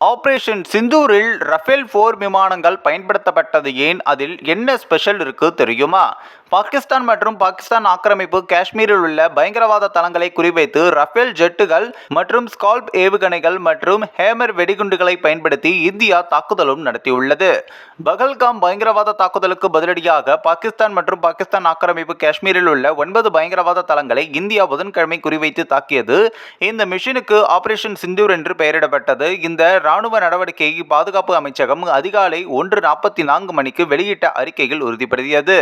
Operation சிந்தூரில் Rafale போர் விமானங்கள் பயன்படுத்தப்பட்டது ஏன்? அதில் என்ன ஸ்பெஷல் இருக்கு தெரியுமா? பாகிஸ்தான் மற்றும் பாகிஸ்தான் ஆக்கிரமிப்பு காஷ்மீரில் உள்ள பயங்கரவாத தளங்களை குறிவைத்து ரஃபேல் ஜெட்டுகள் மற்றும் ஸ்கால்ப் ஏவுகணைகள் மற்றும் ஹேமர் வெடிகுண்டுகளை பயன்படுத்தி இந்தியா தாக்குதலும் நடத்தியுள்ளது. பகல்காம் பயங்கரவாத தாக்குதலுக்கு பதிலடியாக பாகிஸ்தான் மற்றும் பாகிஸ்தான் ஆக்கிரமிப்பு காஷ்மீரில் உள்ள ஒன்பது பயங்கரவாத தளங்களை இந்தியா புதன்கிழமை குறிவைத்து தாக்கியது. இந்த மிஷனுக்கு ஆபரேஷன் சிந்தூர் என்று பெயரிடப்பட்டது. இந்த ராணுவ நடவடிக்கையை பாதுகாப்பு அமைச்சகம் அதிகாலை ஒன்று நாற்பத்தி நான்கு மணிக்கு வெளியிட்ட அறிக்கையில் உறுதிப்படுத்தியது.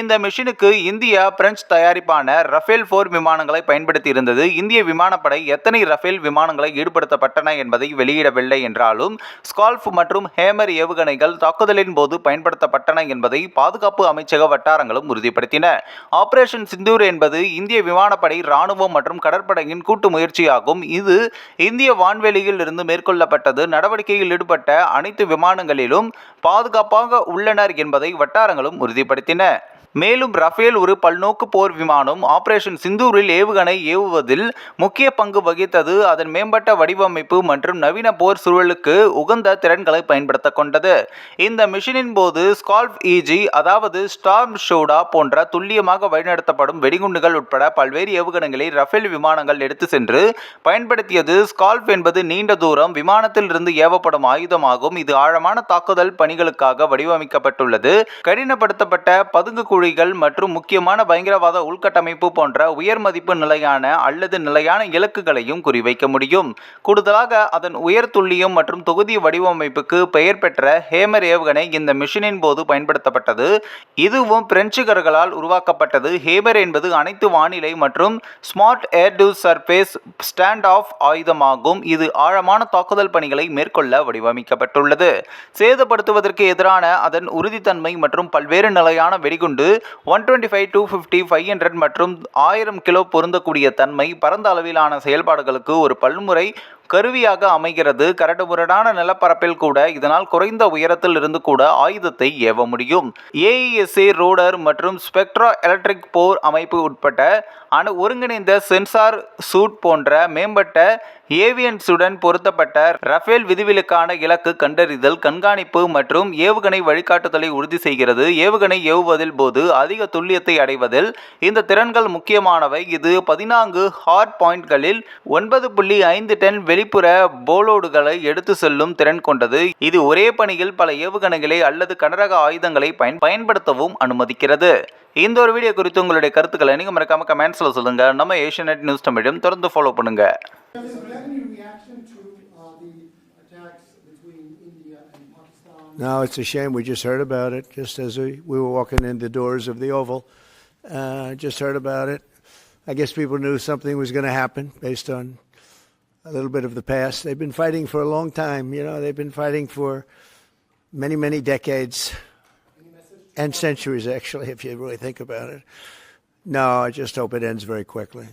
இந்த மிஷினுக்கு இந்தியா பிரெஞ்சு தயாரிப்பான ரஃபேல் போர் விமானங்களை பயன்படுத்தி இருந்தது இந்திய விமானப்படை எத்தனை ரஃபேல் விமானங்களை ஈடுபடுத்தப்பட்டன என்பதை வெளியிடவில்லை என்றாலும் ஸ்கால்ஃப் மற்றும் ஹேமர் ஏவுகணைகள் தாக்குதலின் போது பயன்படுத்தப்பட்டன என்பதை பாதுகாப்பு அமைச்சக வட்டாரங்களும் உறுதிப்படுத்தின. ஆபரேஷன் சிந்தூர் என்பது இந்திய விமானப்படை ராணுவம் மற்றும் கடற்படையின் கூட்டு முயற்சியாகும். இது இந்திய வான்வெளியில் இருந்து மேற்கொள்ளப்பட்டது. நடவடிக்கையில் ஈடுபட்ட அனைத்து விமானங்களிலும் பாதுகாப்பாக உள்ளனர் என்பதை வட்டாரங்களும் உறுதிப்படுத்தின. மேலும் ரஃபேல் ஒரு பல்நோக்கு போர் விமானம் ஆபரேஷன் சிந்தூரில் ஏவுகணை ஏவுவதில் முக்கிய பங்கு வகித்தது. அதன் மேம்பட்ட வடிவமைப்பு மற்றும் நவீன போர் சூழலுக்கு உகந்த திறன்களை பயன்படுத்த கொண்டது. இந்த மிஷனின் போது ஸ்கால்ப் இஜி அதாவது ஸ்டார்ம் ஷோடா போன்ற துல்லியமாக வழிநடத்தப்படும் வெடிகுண்டுகள் உட்பட பல்வேறு ஏவுகணைகளை ரஃபேல் விமானங்கள் எடுத்து சென்று பயன்படுத்தியது. ஸ்கால்ப் என்பது நீண்ட தூரம் விமானத்தில் இருந்து ஏவப்படும் ஆயுதமாகும். இது ஆழமான தாக்குதல் பணிகளுக்காக வடிவமைக்கப்பட்டுள்ளது. கடினப்படுத்தப்பட்ட பதுங்கு குழிகள் மற்றும் முக்கியமான பயங்கரவாத உள்கட்டமைப்பு போன்ற உயர் மதிப்பு நிலையான அல்லது நிலையான இலக்குகளையும் குறிவைக்க முடியும். கூடுதலாக அதன் உயர் துல்லியம் மற்றும் தொகுதி வடிவமைப்புக்கு பெயர் பெற்ற ஹேமர் ஏவுகணை இந்த மிஷனின் போது பயன்படுத்தப்பட்டது. இதுவும் பிரெஞ்சுகர்களால் உருவாக்கப்பட்டது. ஹேமர் என்பது அனைத்து வானிலை மற்றும் smart air to surface standoff ஆயுதமாகும். இது ஆழமான தாக்குதல் பணிகளை மேற்கொள்ள வடிவமைக்கப்பட்டுள்ளது. சேதப்படுத்துவதற்கு எதிரான அதன் உறுதித்தன்மை மற்றும் பல்வேறு நிலையான வெடிகுண்டு one twenty five two fifty five hundred மற்றும் ஆயிரம் கிலோ பொருந்தக்கூடிய தன்மை பரந்த அளவிலான செயல்பாடுகளுக்கு ஒரு பல்முறை கருவியாக அமைகிறது. கரடுமுரடான நிலப்பரப்பில் கூட இதனால் குறைந்த உயரத்தில் இருந்து கூட ஆயுதத்தை ஏவ முடியும். ஏஇஎஸ்ஏ ரோடர் மற்றும் ஸ்பெக்ட்ரா எலக்ட்ரிக் போர் அமைப்பு உட்பட்ட அணு ஒருங்கிணைந்த சென்சார் சூட் போன்ற மேம்பட்ட ஏவியன்ஸுடன் பொருத்தப்பட்ட ரஃபேல் விதிவிலக்கான இலக்கு கண்டறிதல் கண்காணிப்பு மற்றும் ஏவுகணை வழிகாட்டுதலை உறுதி செய்கிறது. ஏவுகணை ஏவுவதில் போது அதிக துல்லியத்தை அடைவதில் இந்த திறன்கள் முக்கியமானவை. இது பதினான்கு ஹார்ட் பாயிண்ட்களில் ஒன்பது புள்ளி ஐந்து டன் வெளிப்புற போலோடுகளை எடுத்து செல்லும் திறன் கொண்டது இது ஒரே பணியில் பல ஏவுகணைகளை அல்லது கனரக ஆயுதங்களை பயன் பயன்படுத்தவும் அனுமதிக்கிறது இந்த ஒரு வீடியோ குறித்து உங்களுடைய கருத்துக்களை நீங்கள் மறக்காம கமெண்ட்ஸில் சொல்லுங்க நம்ம ஏஷியநெட் நியூஸ் தமிழும் தொடர்ந்து ஃபாலோ பண்ணுங்க Have you had any reaction to uh, the attacks between India and Pakistan? No, it's a shame. We just heard about it just as we, we were walking in the doors of the Oval. Uh, just heard about it. I guess people knew something was going to happen based on a little bit of the past. They've been fighting for a long time. You know, they've been fighting for many, many decades and centuries, actually, if you really think about it. No, I just hope it ends very quickly.